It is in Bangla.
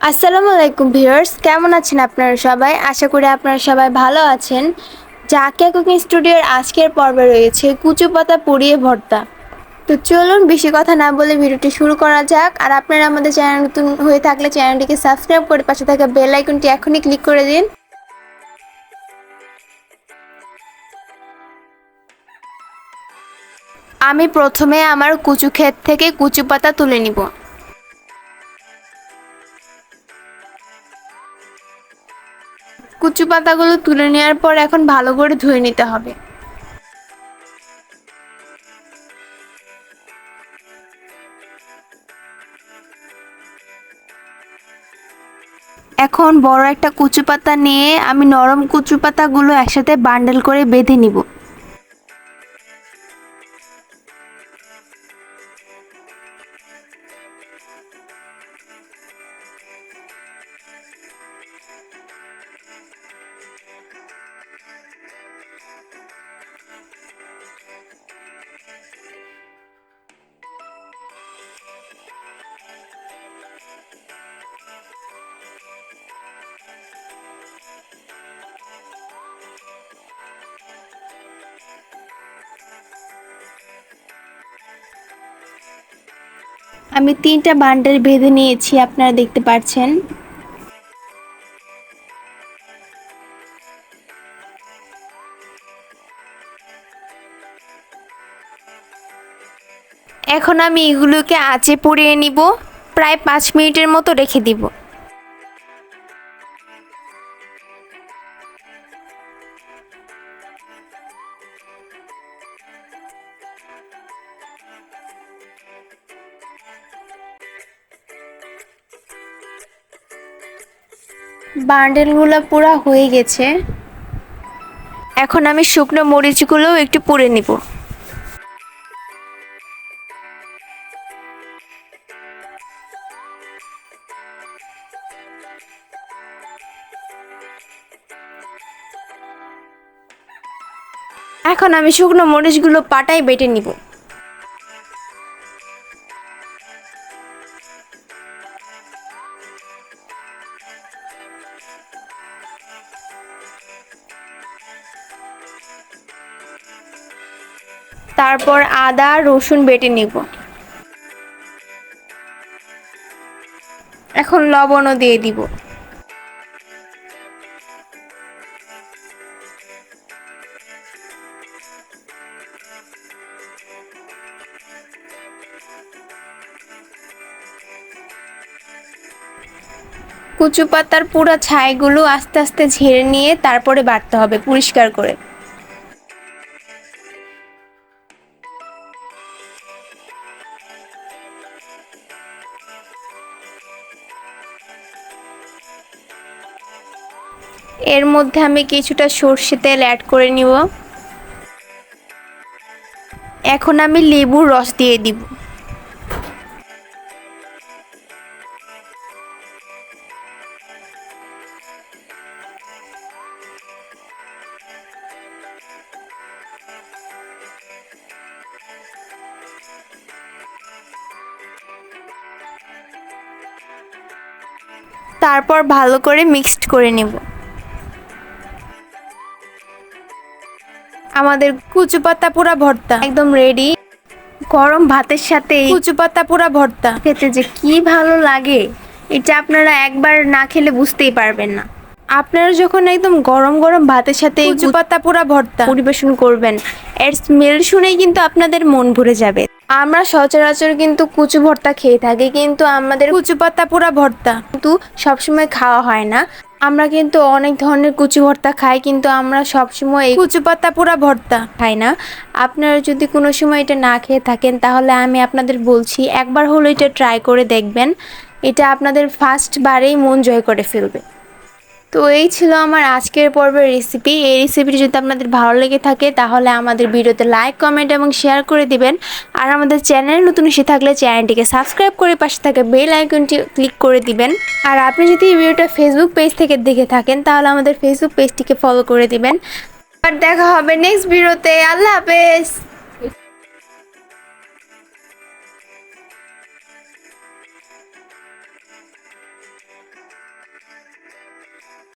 আসসালামু আলাইকুম ভিউয়ার্স, কেমন আছেন আপনারা সবাই? আশা করি আপনারা সবাই ভালো আছেন। জাকিয়া কুকিং স্টুডিওর আজকের পর্বে রয়েছে কুচু পাতা পুড়িয়ে ভর্তা। তো চলুন, বেশি কথা না বলে ভিডিওটি শুরু করা যাক। আর আপনারা আমাদের চ্যানেল নতুন হয়ে থাকলে চ্যানেলটিকে সাবস্ক্রাইব করে পাশে থাকা বেল আইকনটি এখনই ক্লিক করে দিন। আমি প্রথমে আমার কুচু ক্ষেত থেকে কুচু পাতা তুলে নিব। কুচু পাতাগুলো তুলে নেওয়ার পর এখন ভালো করে ধুয়ে নিতে হবে। এখন বড় একটা কুচু পাতা নিয়ে আমি নরম কুচু পাতাগুলো একসাথে বান্ডেল করে বেঁধে নিব। আমি তিনটা বান্ডেল বেঁধে নিয়েছি, আপনারা দেখতে পাচ্ছেন। এখন আমি এগুলোকে আঁচে পুড়িয়ে নিব, প্রায় পাঁচ মিনিটের মতো রেখে দিব। বান্ডেলগুলো পুরো হয়ে গেছে। এখন আমি শুকনো মরিচগুলোও একটু পুড়ে নিব। এখন আমি শুকনো মরিচগুলো পাটায় বেটে নিব। তারপর আদা রসুন বেটে নিব। এখন লবণও দিয়ে দিব। কুচু পাতার পুরো ছাইগুলো আস্তে আস্তে ঝেড়ে নিয়ে তারপরে বাটতে হবে পরিষ্কার করে। এর মধ্যে আমি কিছুটা সর্ষে তেল অ্যাড করে নিব। এখন আমি লেবুর রস দিয়ে দিব। তারপর ভালো করে মিক্সড করে নেব। আমাদের কুচু পাতা পুরা ভর্তা একদম রেডি গরম ভাতের সাথে কুচু পাতা পুরা ভর্তা খেতে যে কি ভালো লাগে, এটা আপনারা একবার না খেলে বুঝতেই পারবেন না। আপনারা যখন একদম গরম গরম ভাতের সাথে এই পাতা পুরা ভর্তা। পরিবেশন করবেন এর স্মেল শুনেই কিন্তু আপনাদের মন ভরে যাবে। আমরা সচরাচর কিন্তু কুচু ভর্তা খেয়ে থাকি কিন্তু আমাদের কুচু পাতা পুরা ভর্তা। কিন্তু সবসময় খাওয়া হয় না। আমরা কিন্তু অনেক ধরনের কুচু ভর্তা খাই কিন্তু আমরা সবসময় এই কুচু পাতা পুরা ভর্তা। খাই না। আপনারা যদি কোনো সময় এটা না খেয়ে থাকেন তাহলে আমি আপনাদের বলছি একবার হলো এটা ট্রাই করে দেখবেন। এটা আপনাদের ফার্স্ট বারেই মন জয় করে ফেলবে। তো এই ছিল আমার আজকের পর্বের রেসিপি এই রেসিপিটি যদি আপনাদের ভালো লেগে থাকে, তাহলে আমাদের ভিডিওতে লাইক কমেন্ট এবং শেয়ার করে দিবেন। আর আমাদের চ্যানেল নতুন এসে থাকলে চ্যানেলটিকে সাবস্ক্রাইব করে পাশে থাকা বেল আইকনটি ক্লিক করে দিবেন। আর আপনি যদি এই ভিডিওটা ফেসবুক পেজ থেকে দেখে থাকেন, তাহলে আমাদের ফেসবুক পেজটিকে ফলো করে দিবেন। আর দেখা হবে নেক্সট ভিডিওতে আল্লাহ হাফেজ!